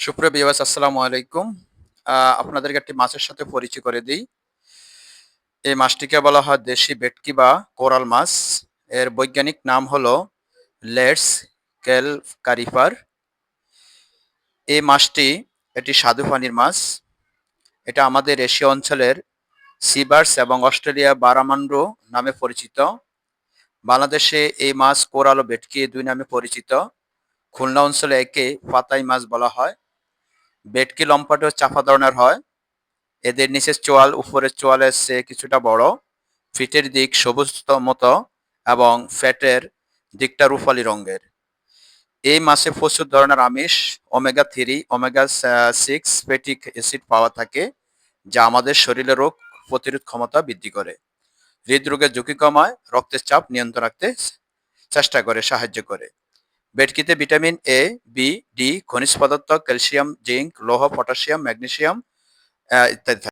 সুপ্রিয় বিবাস আসসালামু আলাইকুম। আপনাদেরকে একটি মাছের সাথে পরিচয় করে দিই। এই মাছটিকে বলা হয় দেশি ভেটকি বা কোরাল মাছ। এর বৈজ্ঞানিক নাম হলো লেটস কেল কারিফার। এই মাছটি এটি স্বাদু পানির মাছ। এটা আমাদের এশীয় অঞ্চলের সিবার্স এবং অস্ট্রেলিয়া বারামান্ডো নামে পরিচিত। বাংলাদেশে এই মাছ কোরাল ও এই দুই নামে পরিচিত। খুলনা অঞ্চলে একে পাতাই মাছ বলা হয়। ভেটকি লম্পাটে চাপা ধরনের হয়। এদের নিচের চোয়াল, উপরের চোয়ালের চেয়ে কিছুটা বড়। ফিটের দিক সবুজ মতো এবং ফ্যাটের দিকটা রুফালি রঙের। এই মাছে প্রচুর ধরনের আমিষ, omega three, omega six fatty acid পাওয়া থাকে, যা আমাদের শরীরে রোগ প্রতিরোধ ক্ষমতা বৃদ্ধি করে। হৃদরোগের ঝুঁকি কমায়, রক্তের চাপ নিয়ন্ত্রণ রাখতে চেষ্টা করে, সাহায্য করে। ভেটকিতে ভিটামিন এ বি ডি খনিজ পদার্থ ক্যালসিয়াম জিঙ্ক লোহ পটাশিয়াম ম্যাগনেশিয়াম ইত্যাদি।